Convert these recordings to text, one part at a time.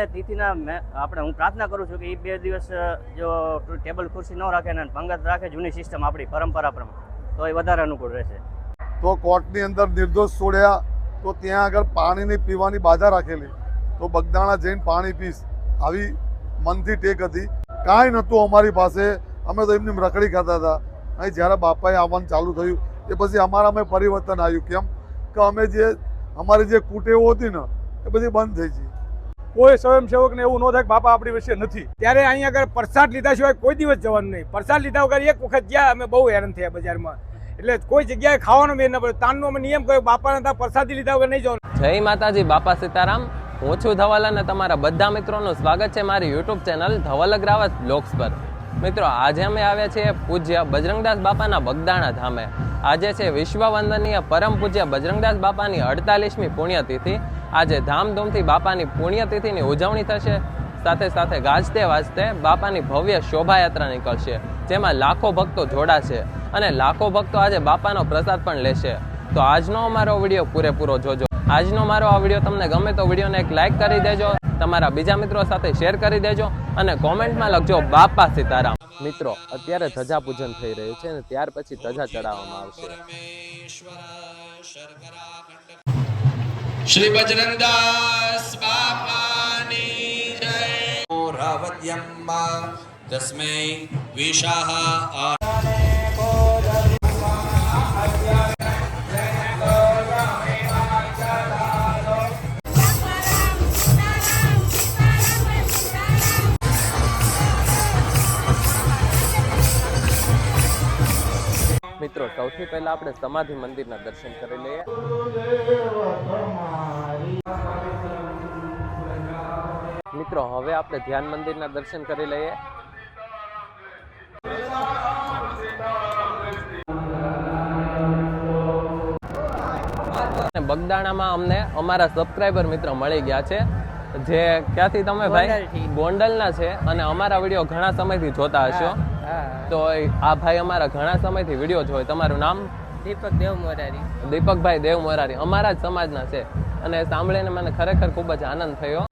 અને તિથિના આપણે હું પ્રાર્થના કરું છું કે એ બે દિવસ જો ટેબલ ખુરશી ન રાખે ને પંગત રાખે, જૂની સિસ્ટમ આપણી પરંપરા પ્રમાણે, તો એ વધારે અનુકૂળ રહેશે. તો કોર્ટની અંદર નિર્દોષ છોડ્યા, તો ત્યાં આગળ પાણીની પીવાની બાધા રાખેલી. તો બગદાણા જઈને પાણી પીશ. આવી મનથી ટેક હતી. કાંઈ નહોતું અમારી પાસે. અમે તો એમની રખડી ખાતા હતા. અહીં જ્યારે બાપાએ આવવાનું ચાલુ થયું, એ પછી અમારામાં પરિવર્તન આવ્યું. કેમ? કે અમે જે, અમારી જે કુટેવો હતી ને, એ બધી બંધ થઈ ગઈ. કોઈ સ્વયંસેવકને એવું ન થાય કે બાપા આપણી વિશે નથી. ત્યારે અહીંયા આગળ પ્રસાદ લીધા સિવાય કોઈ દિવસ જવાનું નહીં. પ્રસાદ લીધા વગર એક વખત ગયા અમે બહુ હેરાન થયા બજારમાં. એટલે કોઈ જગ્યાએ ખાવાનો મેં ન પડે. તાનનો અમે નિયમ કર્યો, બાપાને ત્યાં પ્રસાદી લીધા વગર નહીં જવાનું. જય માતાજી, બાપા સીતારામ. હું છું ધવલ અને તમારા બધા મિત્રોનું સ્વાગત છે મારી YouTube channel Dhaval Agravat blogs પર. મિત્રો, આજે અમે આવ્યા છીએ પૂજ્ય બજરંગદાસ બાપાના બગદાણા ધામે. આજે છે વિશ્વ વંદનીય પરમ પૂજ્ય બજરંગદાસ બાપાની અડતાલીસમી પુણ્યતિથિ. આજે ધામધૂમથી બાપાની પુણ્યતિથિની ઉજવણી થશે. સાથે સાથે ગાજતે વાજતે બાપાની ભવ્ય શોભાયાત્રા નીકળશે, જેમાં લાખો ભક્તો જોડાશે અને લાખો ભક્તો આજે બાપાનો પ્રસાદ પણ લેશે. તો આજનો અમારો વીડિયો પૂરેપૂરો જોજો. આજનો મારો આ વીડિયો તમને ગમે તો વિડીયોને એક લાઇક કરી દેજો, તમારા બીજા મિત્રો સાથે શેર કરી દેજો અને કોમેન્ટમાં લખજો બાપા સીતારામ. મિત્રો અત્યારે ધજા પૂજન થઈ રહ્યું છે અને ત્યાર પછી ધજા ચડાવવામાં આવશે. શ્રી બજરંગદાસ બાપાની જય. રાવત્યમ્મા તસ્મૈ વિશાહ મિત્રો સૌથી પહેલા આપણે સમાધિ મંદિરના દર્શન કરી લઈએ. મિત્રો હવે આપણે ધ્યાન મંદિરના દર્શન કરી લઈએ. બગદાણામાં અમને અમારા સબસ્ક્રાઈબર મિત્ર મળી ગયા છે. જે ક્યાંથી તમે ભાઈ? ગોંડલના છે. અને અમારા વીડિયો ઘણા સમયથી જોતા હશો. તો આ ભાઈ અમારા ઘણા સમયથી વીડિયો જોય. તમારું નામ? દીપક દેવ મોરારી. દીપકભાઈ દેવ મોરારી. અમારા જ સમાજના છે. અને સાંભળીને મને ખરેખર ખૂબ જ આનંદ થયો.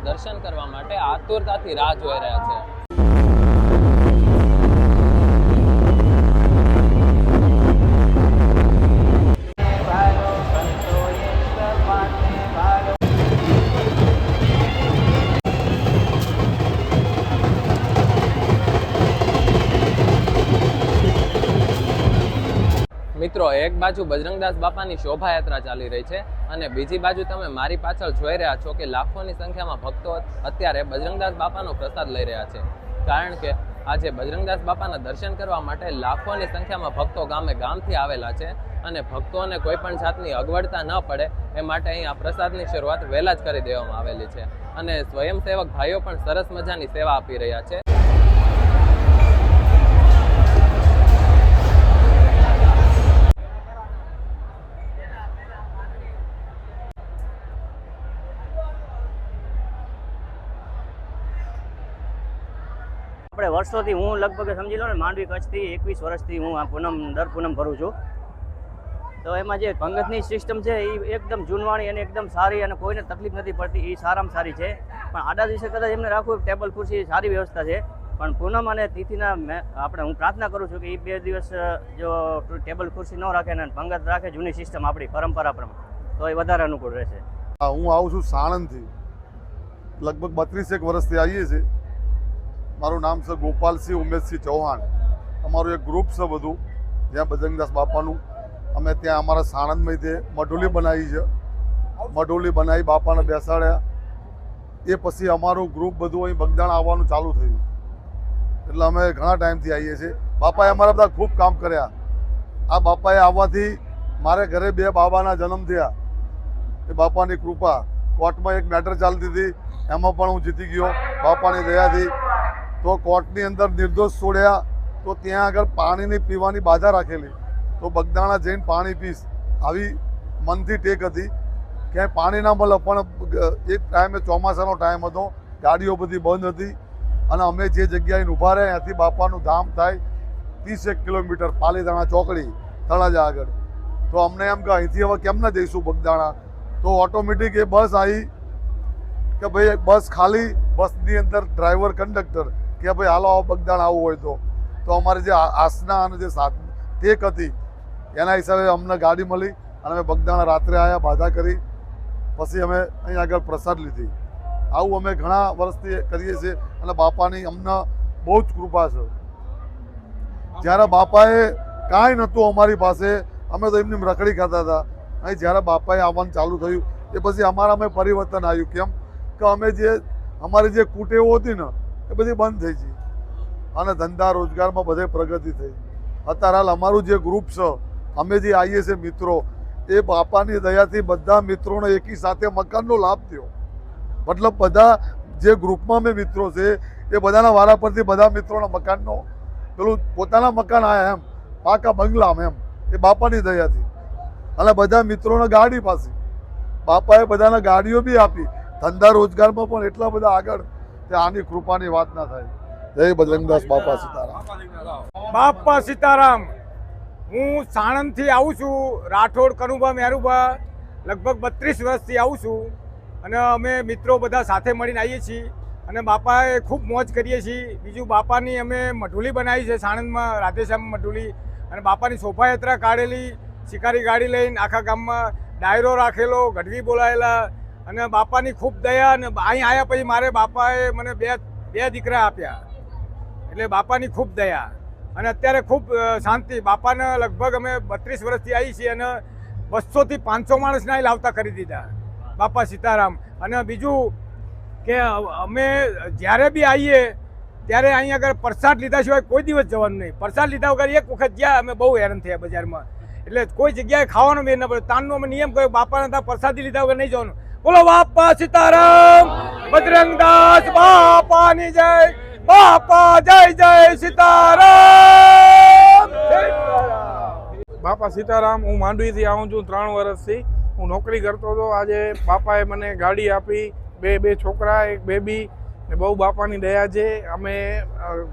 દર્શન કરવા માટે આતુરતાથી રાહ જોઈ રહ્યા છે. મિત્રો, એક બાજુ બજરંગદાસ બાપાની શોભાયાત્રા ચાલી રહી છે અને બીજી બાજુ તમે મારી પાછળ જોઈ રહ્યા છો કે લાખોની સંખ્યામાં ભક્તો અત્યારે બજરંગદાસ બાપાનો પ્રસાદ લઈ રહ્યા છે. કારણ કે આજે બજરંગદાસ બાપાના દર્શન કરવા માટે લાખોની સંખ્યામાં ભક્તો ગામે ગામથી આવેલા છે અને ભક્તોને કોઈ પણ જાતની અગવડતા ન પડે એ માટે અહીંયા પ્રસાદની શરૂઆત વહેલા જ કરી દેવામાં આવેલી છે. અને સ્વયંસેવક ભાઈઓ પણ સરસ મજાની સેવા આપી રહ્યા છે. આપણે વર્ષોથી હું લગભગ સમજી લો ને, માંડવી કચ્છથી એકવીસ વર્ષથી હું આ પૂનમ, દર પૂનમ ભરું છું. તો એમાં જે ભંગતની સિસ્ટમ છે એ એકદમ જૂનવાણી અને એકદમ સારી અને કોઈને તકલીફ નથી પડતી એ સારામાં સારી છે. પણ આડા દિવસે કદાચ એમને રાખવું ટેબલ, ખુરશી, સારી વ્યવસ્થા છે. પણ પૂનમ અને તિથિના મેં, આપણે હું પ્રાર્થના કરું છું કે એ બે દિવસ જો ટેબલ, ખુરશી ન રાખે ને ભંગત રાખે, જૂની સિસ્ટમ આપણી, પરંપરા પ્રમાણે. તો એ વધારે અનુકૂળ રહેશે. હું આવું છું સાણંદથી. લગભગ બત્રીસેક વર્ષથી આવીએ છીએ. મારું નામ છે ગોપાલસિંહ ઉમેશસિંહ ચૌહાણ. અમારું એક ગ્રુપ છે બધું, જ્યાં બજરંગદાસ બાપાનું. અમે ત્યાં અમારા સાણંદમાં તે મઢોલી બનાવી છે. મઢોલી બનાવી બાપાને બેસાડ્યા. એ પછી અમારું ગ્રુપ બધું અહીં બગદાણ આવવાનું ચાલુ થયું. એટલે અમે ઘણા ટાઈમથી આવીએ છીએ. બાપાએ અમારા બધા ખૂબ કામ કર્યા. આ બાપાએ આવવાથી મારે ઘરે બે બાબાના જન્મ થયા. એ બાપાની કૃપા. કોર્ટમાં એક મેટર ચાલતી હતી. એમાં પણ હું જીતી ગયો. બાપાની દયાથી તો કોર્ટની અંદર નિર્દોષ છોડ્યા, તો ત્યાં આગળ પાણીની પીવાની બાધા રાખેલી. તો બગદાણા જઈને પાણી પીશ. આવી મનથી ટેક હતી. ક્યાંય પાણી ના મળે, પણ એક ટાઈમે, ચોમાસાનો ટાઈમ હતો. ગાડીઓ બધી બંધ હતી. અને અમે જે જગ્યાએ ઊભા રહ્યા, ત્યાંથી બાપાનું ધામ થાય, ત્રીસેક કિલોમીટર પાલીતાણા ચોકડી, તળાજા આગળ. તો અમને એમ કે અહીંથી હવે કેમ ના જઈશું બગદાણા? તો ઓટોમેટિક એ બસ આવી કે ભાઈ બસ ખાલી, બસની અંદર ડ્રાઈવર, કંડક્ટર કે ભાઈ હાલો, આવો બગદાણ આવવું હોય તો. તો અમારી જે આસના અને જે ટેક હતી, એના હિસાબે અમને ગાડી મળી અને અમે બગદાણા રાત્રે આવ્યા બાધા કરી. પછી અમે અહીં આગળ પ્રસાદ લીધી. આવું અમે ઘણા વર્ષથી કરીએ છીએ અને બાપાની અમને બહુ જ કૃપા છે. જ્યારે બાપાએ કાંઈ નહોતું અમારી પાસે, અમે તો એમની રખડી ખાતા હતા. અહીં જ્યારે બાપાએ આવવાનું ચાલુ થયું, એ પછી અમારામાં પરિવર્તન આવ્યું. કેમ? કે અમે જે અમારી જે કુટેવો હતી ને એ બધી બંધ થઈ ગઈ. અને ધંધા રોજગારમાં બધે પ્રગતિ થઈ. અત્યારે હાલ અમારું જે ગ્રુપ છે, અમે જે આવીએ છીએ મિત્રો, એ બાપાની દયાથી બધા મિત્રોને એકી સાથે મકાનનો લાભ થયો. મતલબ બધા જે ગ્રુપમાં મેં મિત્રો છે, એ બધાના વારા પરથી બધા મિત્રોના મકાનનો, પેલું પોતાના મકાન આવ્યા એમ, પાકા બંગલામાં એમ, એ બાપાની દયાથી. અને બધા મિત્રોને ગાડી પાસે બાપાએ બધાને ગાડીઓ બી આપી. ધંધા રોજગારમાં પણ એટલા બધા આગળ કે આની કૃપાની વાત ના થાય. જય બજરંગદાસ બાપા સીતારામ. બાપા સીતારામ, હું સાણંદથી આવું છું, રાઠોડ, કનુભા, મેરુભા, લગભગ બત્રીસ વર્ષથી આવું છું અને અમે મિત્રો બધા સાથે મળીને આવીએ છીએ અને બાપાએ ખૂબ મોજ કરીએ છીએ. બીજું બાપાની અમે મઢુલી બનાવી છે, સાણંદમાં, રાધેશ્યામ મઢુલી. અને બાપાની શોભાયાત્રા કાઢેલી, શિકારી ગાડી લઈને આખા ગામમાં ડાયરો રાખેલો, ગઢવી બોલાયેલા અને બાપાની ખૂબ દયા અને અહીં આવ્યા પછી મારે બાપાએ મને બે બે દીકરા આપ્યા. એટલે બાપાની ખૂબ દયા. અને અત્યારે ખૂબ શાંતિ. બાપાને લગભગ અમે બત્રીસ વર્ષથી આવી છીએ અને બસોથી પાંચસો માણસના લાવતા કરી દીધા. બાપા સીતારામ. અને બીજું કે અમે જ્યારે બી આવીએ, ત્યારે અહીં આગળ પ્રસાદ લીધા સિવાય કોઈ દિવસ જવાનું નહીં. પ્રસાદ લીધા વગર એક વખત ગયા અમે બહુ હેરાન થયા બજારમાં. એટલે કોઈ જગ્યાએ ખાવાનું મેં ન પડે તાનનો અમે નિયમ કર્યો, બાપાના ત્યાં પ્રસાદી લીધા વગર નહીં જવાનું. બોલો બાપા સીતારામ. બજરંગદાસ બાપાની જય. બાપા જય જય સીતારામ. બાપા સીતારામ, હું માંડવીથી આવું છું ત્રણ વર્ષથી. હું નોકરી કરતો હતો. આજે બાપાએ મને ગાડી આપી. બે બે છોકરા, એક બેબી ને બહુ બાપાની દયા છે. અમે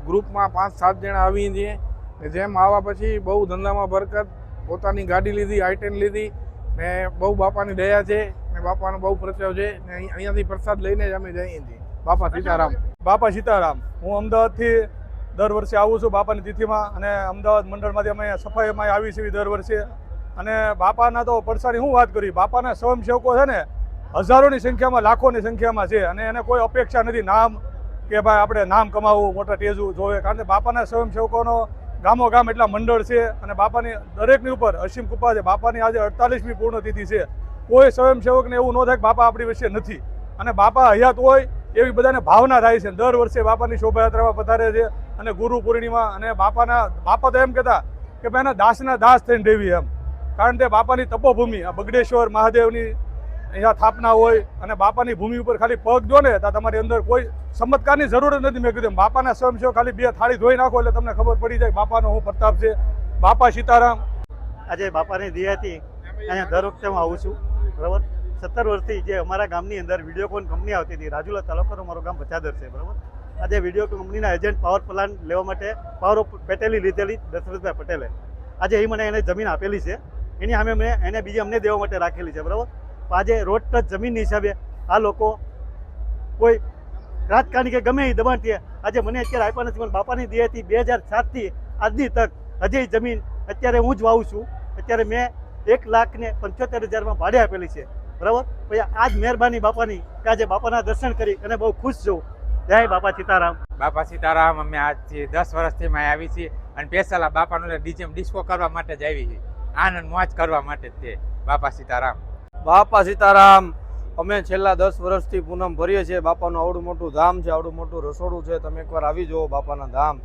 ગ્રુપમાં પાંચ, સાત જણા આવીએ છીએ. ને જેમ આવ્યા પછી બહુ ધંધામાં બરકત. પોતાની ગાડી લીધી આઈટેન લીધી ને બહુ બાપાની દયા છે. ને બાપાનો બહુ પ્રચાર છે ને અહીં- અહીંયાથી પ્રસાદ લઈને જ અમે જઈએ છીએ. બાપા સીતારામ. બાપા સીતારામ. હું અમદાવાદથી દર વર્ષે આવું છું બાપાની તિથિમાં અને અમદાવાદ મંડળમાંથી અમે સફાઈમાં આવી છીએ દર વર્ષે. અને બાપાના તો પરસાની હું વાત કરી? બાપાના સ્વયંસેવકો છે ને હજારોની સંખ્યામાં લાખોની સંખ્યામાં છે. અને એને કોઈ અપેક્ષા નથી નામ કે ભાઈ આપણે નામ કમાવવું મોટા ટેજુ જોવે. કારણ કે બાપાના સ્વયંસેવકોનો ગામો ગામ એટલા મંડળ છે અને બાપાની દરેકની ઉપર અસીમ કૃપા છે. બાપાની આજે અડતાલીસમી પૂર્ણતિથિ છે. કોઈ સ્વયંસેવકને એવું ન થાય કે બાપા આપણી વિશે નથી. અને બાપા હયાત હોય એવી બધાને ભાવના થાય છે. દર વર્ષે બાપાની શોભાયાત્રામાં પધારે છે અને ગુરુ પૂર્ણિમા અને બાપાના, બાપા તો એમ કહેતા કે ભાઈ એના દાસના દાસ થઈને રહેવી એમ. કારણ કે બાપાની તપોભૂમિ, આ બગડેશ્વર મહાદેવની અહીંયા સ્થાપના હોય અને બાપાની ભૂમિ ઉપર ખાલી પગ જો ને તો તમારી અંદર કોઈ ચમત્કારની જરૂર જ નથી. મેં કીધું બાપાના સ્વયંસેવક ખાલી બે થાળી ધોઈ નાખો એટલે તમને ખબર પડી જાય બાપાનો હું પ્રતાપ છે. બાપા સીતારામ. આજે બાપાની દિયાથી અહીંયા દર વખતે હું આવું છું. બરાબર? સત્તર વર્ષથી જે અમારા ગામની અંદર વિડીયોકોન કંપની આવતી હતી, રાજુલા તાલુકાનું મારું ગામ ભચાદર છે, બરાબર? આજે વીડિયો કંપનીના એજન્ટ પાવર પ્લાન લેવા માટે પાવર પેટેલી લીધેલી દશરથભાઈ પટેલે. આજે એ મને એને જમીન આપેલી છે. એની સામે મેં એને બીજી અમને દેવા માટે રાખેલી છે, બરાબર? આજે રોડ ટચ જમીનની હિસાબે આ લોકો કોઈ રાજકારણી કે ગમે એ દબાણથી આજે મને અત્યારે આપ્યા નથી, પણ બાપાની દેહથી બે હજાર સાતથી આજની તક, હજી જમીન, અત્યારે હું જ વાવું છું. અત્યારે મેં એક લાખ ને પંચોતેર હજારમાં ભાડે આપેલી છે. બરાબર? પછી આ જ મહેરબાની બાપાની કે આજે બાપાના દર્શન કરી અને બહુ ખુશ છું. જય બાપા સીતારામ. બાપા સીતારામ અમે આજથી દસ વર્ષથી અમે આવી છીએ અને સ્પેશિયલ આ બાપાનું ડીજેમ ડિસ્કો કરવા માટે જ આવી છીએ. આનંદ મોજ કરવા માટે તે બાપા સીતારામ. બાપા સીતારામ અમે છેલ્લા દસ વર્ષથી પૂનમ ભરીએ છીએ. બાપાનું આવડું મોટું ધામ છે આવડું મોટું રસોડું છે. તમે એકવાર આવી જુઓ બાપાના ધામ.